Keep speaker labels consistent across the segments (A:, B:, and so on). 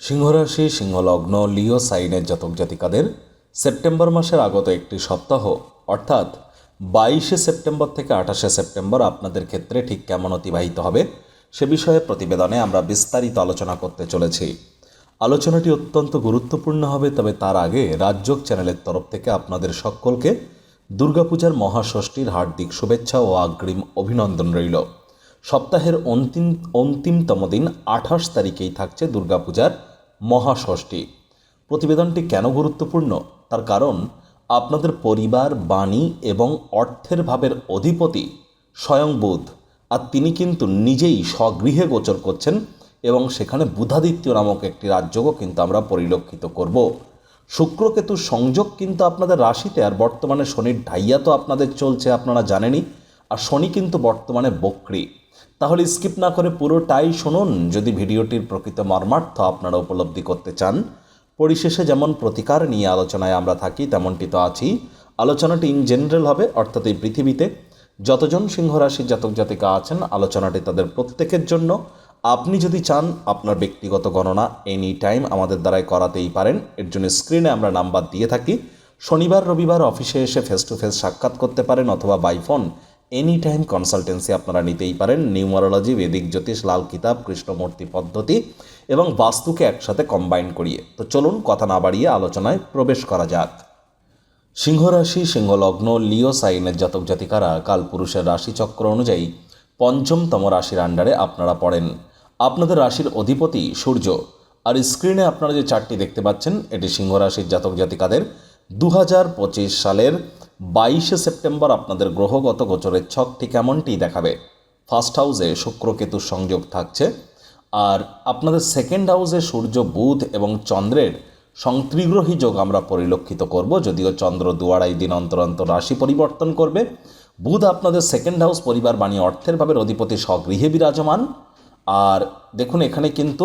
A: সিংহরাশি, সিংহলগ্ন, লিও সাইনের জাতক জাতিকাদের সেপ্টেম্বর মাসের আগত একটি সপ্তাহ, অর্থাৎ বাইশে সেপ্টেম্বর থেকে আঠাশে সেপ্টেম্বর আপনাদের ক্ষেত্রে ঠিক কেমন অতিবাহিত হবে সে বিষয়ে প্রতিবেদনে আমরা বিস্তারিত আলোচনা করতে চলেছি। আলোচনাটি অত্যন্ত গুরুত্বপূর্ণ হবে, তবে তার আগে রাজযোগ চ্যানেলের তরফ থেকে আপনাদের সকলকে দুর্গাপূজার মহাষষ্ঠীর হার্দিক শুভেচ্ছা ও আগ্রিম অভিনন্দন রইল। সপ্তাহের অন্তিম, অন্তিমতম দিন আঠাশ তারিখেই থাকছে দুর্গাপূজার মহাষষ্ঠী। প্রতিবেদনটি কেন গুরুত্বপূর্ণ? তার কারণ, আপনাদের পরিবার, বাণী এবং অর্থের ভাবের অধিপতি স্বয়ং বুধ, আর তিনি কিন্তু নিজেই স্বগৃহে গোচর করছেন এবং সেখানে বুধাদিত্য নামক একটি রাজ্যও কিন্তু আমরা পরিলক্ষিত করব। শুক্রকেতু সংযোগ কিন্তু আপনাদের রাশিতে, আর বর্তমানে শনির ঢাইয়া তো আপনাদের চলছে, আপনারা জানেনই। আর শনি কিন্তু বর্তমানে বক্রি। তাহলে স্কিপ না করে পুরোটাই শুনুন, যদি ভিডিওটির প্রকৃত মর্মার্থ আপনারা উপলব্ধি করতে চান। পরিশেষে যেমন প্রতিকার নিয়ে আলোচনায় আমরা থাকি, তেমনটি তো আছি আলোচনাটি ইন জেনারেল হবে, অর্থাৎ এই পৃথিবীতে যতজন সিংহ রাশির জাতক জাতিকা আছেন, আলোচনাটি তাদের প্রত্যেকের জন্য। আপনি যদি চান আপনার ব্যক্তিগত গণনা এনি টাইম আমাদের দ্বারাই করাতেই পারেন, এর জন্য স্ক্রিনে আমরা নাম্বার দিয়ে থাকি। শনিবার, রবিবার অফিসে এসে ফেস টু ফেস সাক্ষাৎ করতে পারেন অথবা by phone any time consultancy আপনারা নিতেই পারেন। নিউমারোলজি, বেদিক জ্যোতিষ, লাল কিতাব, কৃষ্ণমূর্তি পদ্ধতি এবং বাস্তুকে একসাথে কম্বাইন করিয়ে। তো চলুন কথা না বাড়িয়ে আলোচনায় প্রবেশ করা যাক। সিংহ সিংহরাশি, সিংহলগ্ন, লিও সাইনের জাতক জাতিকারা কালপুরুষের রাশিচক্র অনুযায়ী পঞ্চমতম রাশির আন্ডারে আপনারা পড়েন। আপনাদের রাশির অধিপতি সূর্য। আর স্ক্রিনে আপনারা যে চারটি দেখতে পাচ্ছেন, এটি সিংহ রাশির জাতক জাতিকাদের দু হাজার পঁচিশ সালের বাইশে সেপ্টেম্বর আপনাদের গ্রহগত গোচরের ছকটি কেমনটি দেখাবে। ফার্স্ট হাউসে শুক্রকেতুর সংযোগ থাকছে আর আপনাদের সেকেন্ড হাউসে সূর্য, বুধ এবং চন্দ্রের সংত্রিগ্রহী যোগ আমরা পরিলক্ষিত করব, যদিও চন্দ্র দুয়ারাই দিন অন্তর অন্তর রাশি পরিবর্তন করবে। বুধ আপনাদের সেকেন্ড হাউস পরিবার বাণী অর্থের ভাবের অধিপতি স্বগৃহে বিরাজমান। আর দেখুন এখানে কিন্তু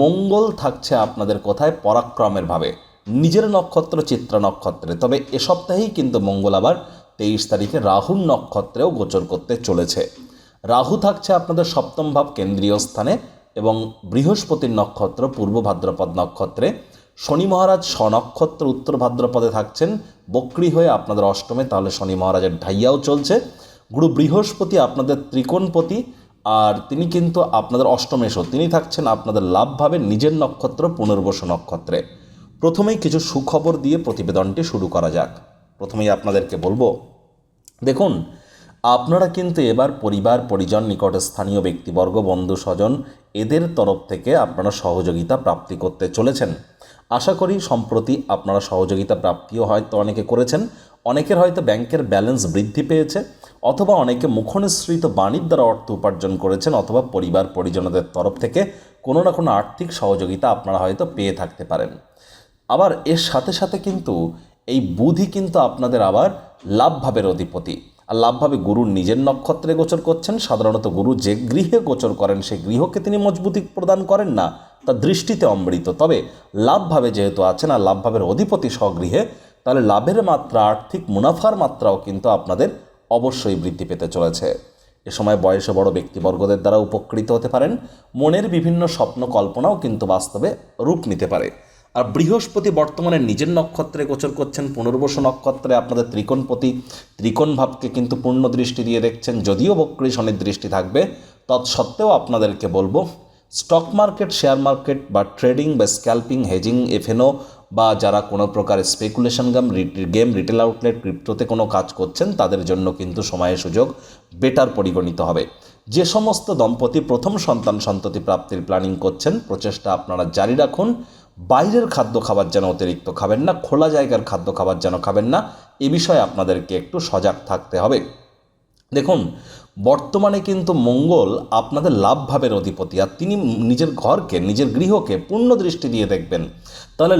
A: মঙ্গল থাকছে আপনাদের কোথায় পরাক্রমের ভাবে। নিজের নক্ষত্র, চিত্র নক্ষত্রে। তবে এ সপ্তাহেই কিন্তু মঙ্গল আবার তেইশ তারিখে রাহুর নক্ষত্রেও গোচর করতে চলেছে। রাহু থাকছে আপনাদের সপ্তম ভাব কেন্দ্রীয় স্থানে এবং বৃহস্পতির নক্ষত্র পূর্ব ভাদ্রপদ নক্ষত্রে। শনি মহারাজ স্বনক্ষত্র উত্তর ভাদ্রপদে থাকছেন। বক্রি হয়ে আপনাদের অষ্টমে, তাহলে শনি মহারাজের ঢাইয়াও চলছে। গুরু বৃহস্পতি আপনাদের ত্রিকোণপতি আর তিনি কিন্তু আপনাদের অষ্টমেশও তিনি থাকছেন আপনাদের লাভভাবে নিজের নক্ষত্র, পুনর্বসু নক্ষত্রে। প্রথমেই কিছু সুখবর দিয়ে প্রতিবেদনটি শুরু করা যাক। প্রথমেই আপনাদেরকে বলব, দেখুন, আপনারা কিন্তু এবার পরিবার, পরিজন, নিকট স্থানীয় ব্যক্তিবর্গ, বন্ধু, স্বজন এদের তরফ থেকে আপনারা সহযোগিতা প্রাপ্তি করতে চলেছেন। আশা করি সম্প্রতি আপনারা সহযোগিতা প্রাপ্তিও হয়তো অনেকে করেছেন। অনেকের হয়তো ব্যাংকের ব্যালেন্স বৃদ্ধি পেয়েছে অথবা অনেকে মুখনিসৃত বাণীর দ্বারা অর্থ উপার্জন করেছেন অথবা পরিবার, পরিজনদের তরফ থেকে কোনো না কোনো আর্থিক সহযোগিতা আপনারা হয়তো পেয়ে থাকতে পারেন। আবার এর সাথে সাথে কিন্তু এই বুধই কিন্তু আপনাদের আবার লাভভাবের অধিপতি। আর লাভভাবে গুরুর নিজের নক্ষত্রে গোচর করছেন, সাধারণত গুরু যে গৃহে গোচর করেন, সেই গৃহকে তিনি মজবুতি প্রদান করেন না তার দৃষ্টিতে অমৃত। তবে লাভভাবে যেহেতু আছেন আর লাভভাবের অধিপতি স্বগৃহে, তাহলে লাভের মাত্রা, আর্থিক মুনাফার মাত্রাও কিন্তু আপনাদের অবশ্যই বৃদ্ধি পেতে চলেছে। এ সময় বয়সে বড় ব্যক্তিবর্গদের দ্বারা উপকৃত হতে পারেন। মনের বিভিন্ন স্বপ্ন কল্পনাও কিন্তু বাস্তবে রূপ নিতে পারে। আর বৃহস্পতি বর্তমানে নিজের নক্ষত্রে গোচর করছেন পুনর্বসু নক্ষত্রে আপনাদের ত্রিকোণপতি। ত্রিকোণ ভাবকে কিন্তু পূর্ণ দৃষ্টি দিয়ে দেখছেন, যদিও বক্রী শনির দৃষ্টি থাকবে। তৎসত্ত্বেও আপনাদেরকে বলব, স্টক মার্কেট, শেয়ার মার্কেট বা ট্রেডিং বা স্ক্যাল্পিং, হেজিং, এফএনও বা যারা কোনো প্রকার speculation game game, retail outlet, ক্রিপ্টোতে কোনো কাজ করছেন, তাদের জন্য কিন্তু সময়ের সুযোগ বেটার পরিগণিত হবে। যে সমস্ত দম্পতি প্রথম সন্তান সন্ততি প্রাপ্তির প্ল্যানিং করছেন, প্রচেষ্টা আপনারা জারি রাখুন। বাইরের খাদ্য খাবার যেন অতিরিক্ত খাবেন না, খোলা জায়গার খাদ্য খাবার যেন খাবেন না, এ বিষয়ে আপনাদেরকে একটু সজাগ থাকতে হবে। দেখুন, বর্তমানে কিন্তু মঙ্গল আপনাদের লাভভাবের অধিপতি, আর তিনি নিজের ঘরকে, নিজের গৃহকে পূর্ণ দৃষ্টি দিয়ে দেখবেন। তাহলে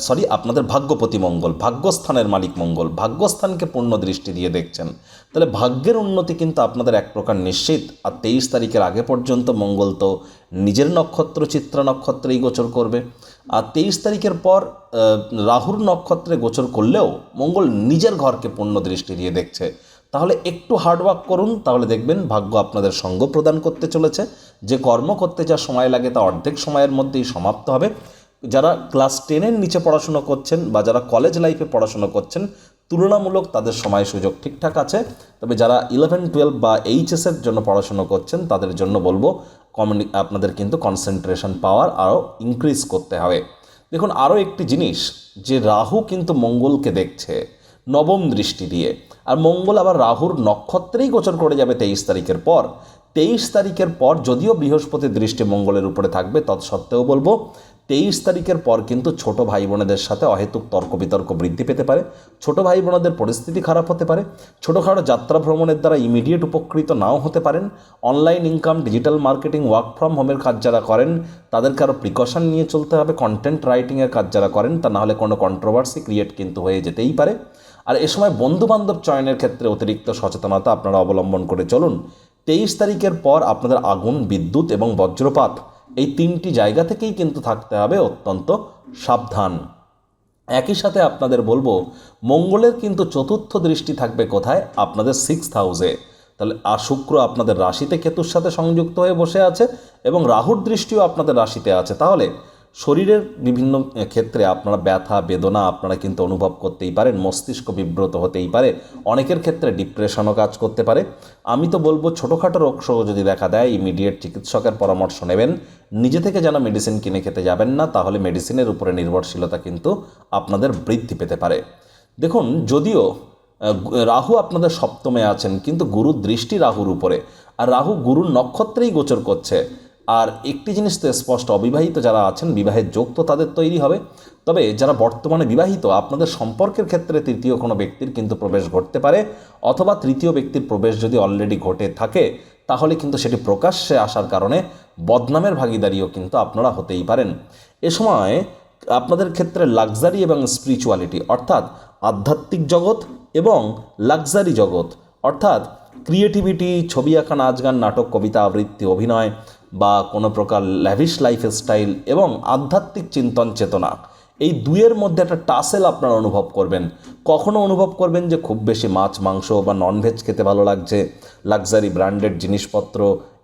A: সরি আপনাদের ভাগ্যপতি মঙ্গল, ভাগ্যস্থানের মালিক মঙ্গল, ভাগ্যস্থানকে পূর্ণ দৃষ্টি দিয়ে দেখছেন। তাহলে, ভাগ্যের উন্নতি কিন্তু আপনাদের এক প্রকার নিশ্চিত, আর তেইশ তারিখের আগে পর্যন্ত মঙ্গল তো নিজের নক্ষত্র, চিত্রা নক্ষত্রেই গোচর করবে। আর তেইশ তারিখের পর রাহুর নক্ষত্রে গোচর করলেও মঙ্গল নিজের ঘরকে পূর্ণ দৃষ্টি দিয়ে দেখছে। তাহলে একটু হার্ডওয়ার্ক করুন, তাহলে দেখবেন ভাগ্য আপনাদের সঙ্গ প্রদান করতে চলেছে। যে কর্ম করতে যা সময় লাগে তা অর্ধেক সময়ের মধ্যেই সমাপ্ত হবে। যারা ক্লাস টেনের নিচে পড়াশুনো করছেন বা যারা কলেজ লাইফে পড়াশুনো করছেন, তুলনামূলক তাদের সময় সুযোগ ঠিকঠাক আছে। তবে যারা ইলেভেন টুয়েলভ বা এইচএসের জন্য পড়াশুনো করছেন, তাদের জন্য বলব কমিউনি আপনাদের কিন্তু কনসেন্ট্রেশন পাওয়ার আরও ইনক্রিজ করতে হবে। দেখুন আরও একটি জিনিস, যে রাহু কিন্তু মঙ্গলকে দেখছে, নবম দৃষ্টি দিয়ে। আর মঙ্গল আবার রাহুর নক্ষত্রেই গোচর করে যাবে তেইশ তারিখের পর। তেইশ তারিখের পর যদিও বৃহস্পতির দৃষ্টি মঙ্গলের উপরে থাকবে, তৎসত্ত্বেও বলব তেইশ তারিখের পর কিন্তু ছোট ভাই বোনেদের সাথে অহেতুক তর্ক বিতর্ক বৃদ্ধি পেতে পারে, ছোট ভাই বোনদের পরিস্থিতি খারাপ হতে পারে, ছোটোখাটো যাত্রা ভ্রমণের দ্বারা ইমিডিয়েট উপকৃত নাও হতে পারেন online income digital marketing work from হোমের কাজ যারা করেন, তাদেরকে আরও প্রিকশন নিয়ে চলতে হবে কন্টেন্ট রাইটিংয়ের কাজ যারা করেন, তা নাহলে কোনো কন্ট্রোভার্সি ক্রিয়েট কিন্তু হয়ে যেতেই পারে। আর এ সময় বন্ধুবান্ধব চয়নের ক্ষেত্রে অতিরিক্ত সচেতনতা আপনারা অবলম্বন করে চলুন। তেইশ তারিখের পর আপনাদের আগুন, বিদ্যুৎ এবং বজ্রপাত এই তিনটি জায়গা থেকেই কিন্তু থাকতে হবে অত্যন্ত সাবধান। একই সাথে আপনাদের বলব, মঙ্গলের কিন্তু চতুর্থ দৃষ্টি থাকবে কোথায়? আপনাদের সিক্স হাউসে তাহলে আর শুক্র আপনাদের রাশিতে কেতুর সাথে সংযুক্ত হয়ে বসে আছে এবং রাহুর দৃষ্টিও আপনাদের রাশিতে আছে। তাহলে শরীরের বিভিন্ন ক্ষেত্রে আপনারা ব্যথা, বেদনা আপনারা কিন্তু অনুভব করতেই পারেন, মস্তিষ্ক বিব্রত হতেই পারে, অনেকের ক্ষেত্রে ডিপ্রেশনও কাজ করতে পারে। আমি তো বলব ছোটোখাটো রোগসহ যদি দেখা দেয় ইমিডিয়েট চিকিৎসকের পরামর্শ নেবেন। নিজে থেকে যেন মেডিসিন কিনে খেতে যাবেন না, তাহলে মেডিসিনের উপরে নির্ভরশীলতা কিন্তু আপনাদের বৃদ্ধি পেতে পারে। দেখুন, যদিও রাহু আপনাদের সপ্তমে আছেন, কিন্তু গুরুর দৃষ্টি রাহুর উপরে। আর রাহু গুরুর নক্ষত্রেই গোচর করছে। আর একটি জিনিস তো স্পষ্ট, অবিবাহিত যারা আছেন, বিবাহের যোগ তো তাদের তৈরি হবে। তবে যারা বর্তমানে বিবাহিত, আপনাদের সম্পর্কের ক্ষেত্রে তৃতীয় কোনো ব্যক্তির কিন্তু প্রবেশ ঘটতে পারে, অথবা তৃতীয় ব্যক্তির প্রবেশ যদি অলরেডি ঘটে থাকে, তাহলে কিন্তু সেটি প্রকাশ্যে আসার কারণে বদনামের ভাগিদারিও কিন্তু আপনারা হতেই পারেন। এ সময় আপনাদের ক্ষেত্রে লাক্সারি এবং স্পিরিচুয়ালিটি অর্থাৎ আধ্যাত্মিক জগৎ এবং লাক্সারি জগৎ, অর্থাৎ ক্রিয়েটিভিটি ছবি আঁকা, নাচ গান, নাটক, কবিতা, আবৃত্তি, অভিনয় বা কোনো প্রকার ল্যাভিশ লাইফ স্টাইল এবং আধ্যাত্মিক চিন্তন চেতনা, এই দুয়ের মধ্যে একটা টাসেল আপনারা অনুভব করবেন। কখনো অনুভব করবেন যে খুব বেশি মাছ, মাংস বা ননভেজ খেতে ভালো লাগছে লাক্সারি ব্র্যান্ডেড জিনিসপত্র,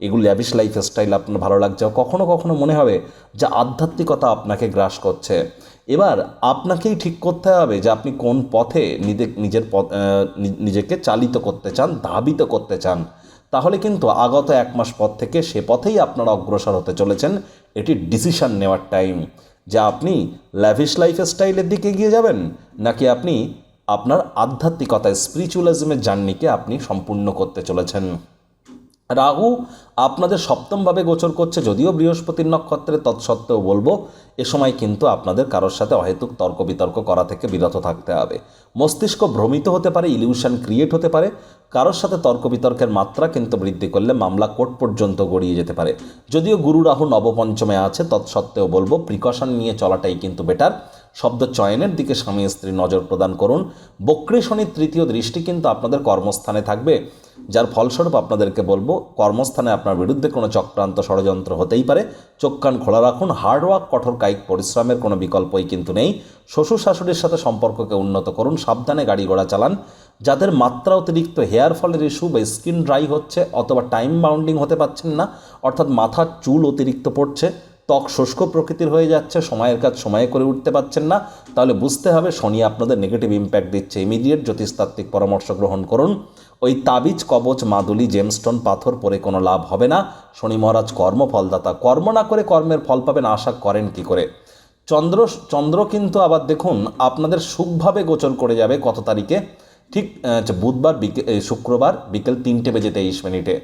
A: এগুলো ল্যাভিশ লাইফ স্টাইল আপনার ভালো লাগছে কখনো কখনো মনে হবে যে আধ্যাত্মিকতা আপনাকে গ্রাস করছে। এবার আপনাকেই ঠিক করতে হবে যে আপনি কোন পথে নিজে, নিজের পথ নিজেকে চালিত করতে চান, ধাবিত করতে চান। তাহলে কিন্তু আগত এক মাস পর থেকে সে পথেই আপনারা অগ্রসর হতে চলেছেন। এটি ডিসিশন নেওয়ার টাইম যে আপনি ল্যাভিশ লাইফ স্টাইলের দিকে গিয়ে যাবেন, নাকি আপনি আপনার আধ্যাত্মিকতায় স্পিরিচুয়ালিজমের জার্নিকে আপনি সম্পূর্ণ করতে চলেছেন? রাহু আপনাদের সপ্তমভাবে গোচর করছে, যদিও বৃহস্পতির নক্ষত্রে তৎসত্ত্বেও বলব, এ সময় কিন্তু আপনাদের কারোর সাথে অহেতুক তর্ক বিতর্ক করা থেকে বিরত থাকতে হবে। মস্তিষ্ক ভ্রমিত হতে পারে ইলিউশন ক্রিয়েট হতে পারে, কারোর সাথে তর্ক বিতর্কের মাত্রা কিন্তু বৃদ্ধি করলে মামলা কোর্ট পর্যন্ত গড়িয়ে যেতে পারে। যদিও গুরু রাহু নবপঞ্চমে আছে, তৎসত্ত্বেও বলব প্রিকশন নিয়ে চলাটাই কিন্তু বেটার শব্দ চয়নের দিকে স্বামী স্ত্রী নজর প্রদান করুন। বক্রী তৃতীয় দৃষ্টি কিন্তু আপনাদের কর্মস্থানে থাকবে। যার ফলস্বরূপ আপনাদেরকে বলব, কর্মস্থানে আপনার বিরুদ্ধে কোনো চক্রান্ত ষড়যন্ত্র হতেই পারে। চোখ কান খোলা রাখুন হার্ডওয়ার্ক কঠোর কায়িক পরিশ্রমের কোনো বিকল্পই কিন্তু নেই। শ্বশুর শাশুড়ির সাথে সম্পর্ককে উন্নত করুন, সাবধানে গাড়ি ঘোড়া চালান। যাদের মাত্রা অতিরিক্ত হেয়ার ফলের ইস্যু বা স্কিন ড্রাই হচ্ছে অথবা টাইম বাউন্ডিং হতে পারছেন না, অর্থাৎ মাথার চুল অতিরিক্ত পড়ছে ত্বক শুষ্ক প্রকৃতির হয়ে যাচ্ছে, সময়ের কাজ সময়ে করে উঠতে পারছেন না। তাহলে বুঝতে হবে শনি আপনাদের নেগেটিভ ইম্প্যাক্ট দিচ্ছে। ইমিডিয়েট জ্যোতিষতাত্ত্বিক পরামর্শ গ্রহণ করুন। ওই তাবিজ, কবচ, মাদুলি জেমস্টোন পাথর পরে কোনো লাভ হবে না। শনি মহারাজ কর্মফলদাতা। কর্ম না করে কর্মের ফল পাবেন, আশা করেন কি করে? চন্দ্র চন্দ্র কিন্তু আবার দেখুন আপনাদের সুখভাবে গোচর করে যাবে কত তারিখে? ঠিক বুধবার বিকেল শুক্রবার, বিকেল তিনটে বেজে তেইশ মিনিটে।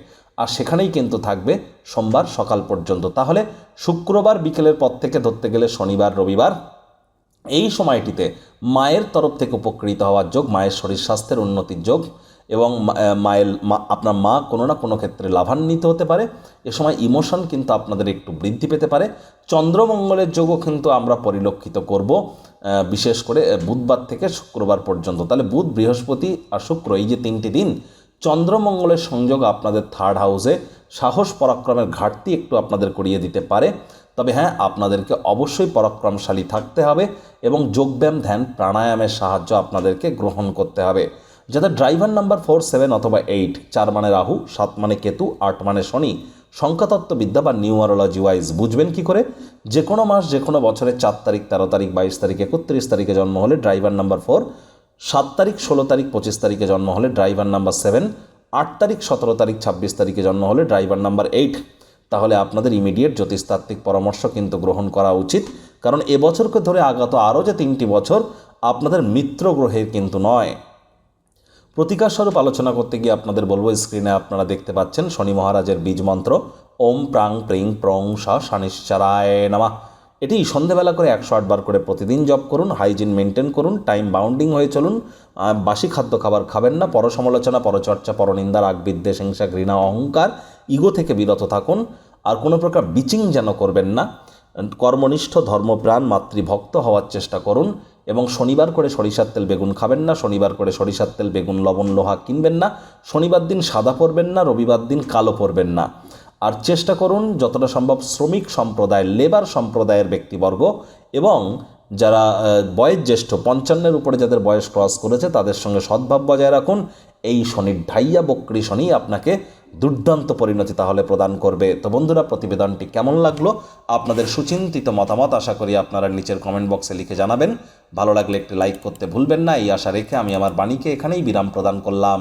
A: আর সেখানেই কিন্তু থাকবে সোমবার সকাল পর্যন্ত। তাহলে শুক্রবার বিকেলের পর থেকে ধরতে গেলে শনিবার, রবিবার, এই সময়টিতে মায়ের তরফ থেকে উপকৃত হওয়ার যোগ, মায়ের শরীর স্বাস্থ্যের উন্নতির যোগ এবং মায়ের মা, আপনার মা কোনো না কোনো ক্ষেত্রে লাভান্বিত হতে পারে। এ সময় ইমোশন কিন্তু আপনাদের একটু বৃদ্ধি পেতে পারে। চন্দ্রমঙ্গলের যোগও কিন্তু আমরা পরিলক্ষিত করব বিশেষ করে বুধবার থেকে শুক্রবার পর্যন্ত। তাহলে বুধ, বৃহস্পতি আর শুক্র এই যে তিনটি দিন চন্দ্রমঙ্গলের সংযোগ আপনাদের থার্ড হাউসে সাহস পরাক্রমের ঘাটতি একটু আপনাদের করিয়ে দিতে পারে। তবে হ্যাঁ আপনাদেরকে অবশ্যই পরাক্রমশালী থাকতে হবে এবং যোগব্যায়াম, ধ্যান, প্রাণায়ামের সাহায্য আপনাদেরকে গ্রহণ করতে হবে। যাদের ড্রাইভার নাম্বার ফোর সেভেন অথবা এইট চার মানে রাহু, সাত মানে কেতু, আট মানে শনি সংখ্যাতত্ত্ববিদ্যা বা নিউমারোলজি ওয়াইজ বুঝবেন কি করে? যে কোনো মাস যে কোনো বছরের চার তারিখ, তেরো তারিখ, বাইশ তারিখ, একত্রিশ তারিখে জন্ম হলে ড্রাইভার নাম্বার ফোর সাত তারিখ, ষোলো তারিখ, পঁচিশ তারিখে জন্ম হলে ড্রাইভার নাম্বার সেভেন আট তারিখ, সতেরো তারিখ, ছাব্বিশ তারিখে জন্ম হলে ড্রাইভার নাম্বার এইট তাহলে আপনাদের ইমিডিয়েট জ্যোতিষতাত্ত্বিক পরামর্শ কিন্তু গ্রহণ করা উচিত। কারণ এবছরকে ধরে আগত আরও যে তিনটি বছর, আপনাদের মিত্র গ্রহের কিন্তু নয়। প্রতিকার স্বরূপ আলোচনা করতে গিয়ে আপনাদের বলব স্ক্রিনে আপনারা দেখতে পাচ্ছেন শনি মহারাজের বীজ মন্ত্র, ওম প্রাং প্রিং প্রং সা শানিশ্চারায় নামা। এটি সন্ধেবেলা করে একশো আটবার করে প্রতিদিন জপ করুন হাইজিন মেনটেন করুন টাইম বাউন্ডিং হয়ে চলুন। বাসি খাদ্য খাবার খাবেন না, পরসমালোচনা, পরচর্চা, পরনিন্দা রাগ বিদ্বেষ হিংসা, ঘৃণা, অহংকার ইগো থেকে বিরত থাকুন। আর কোনো প্রকার বিচিং যেন করবেন না। কর্মনিষ্ঠ, ধর্মপ্রাণ, মাতৃভক্ত হওয়ার চেষ্টা করুন এবং শনিবার করে সরিষার তেল বেগুন খাবেন না, শনিবার করে সরিষার তেল, বেগুন, লবণ, লোহা কিনবেন না, শনিবার দিন সাদা পরবেন না, রবিবার দিন কালো পরবেন না। আর চেষ্টা করুন যতটা সম্ভব শ্রমিক সম্প্রদায়, লেবার সম্প্রদায়ের ব্যক্তিবর্গ এবং যারা বয়োজ্যেষ্ঠ পঞ্চান্নের উপরে যাদের বয়স ক্রস করেছে তাদের সঙ্গে সদ্ভাব বজায় রাখুন। এই শনির ঢাইয়া, বক্রি শনি আপনাকে দুর্দান্ত পরিণতি তাহলে প্রদান করবে। তো বন্ধুরা, প্রতিবেদনটি কেমন লাগল? আপনাদের সুচিন্তিত মতামত আশা করি আপনারা নিচের কমেন্ট বক্সে লিখে জানাবেন। ভালো লাগলে একটি লাইক করতে ভুলবেন না। এই আশা রেখে আমি আমার বাণীকে এখানেই বিরাম প্রদান করলাম।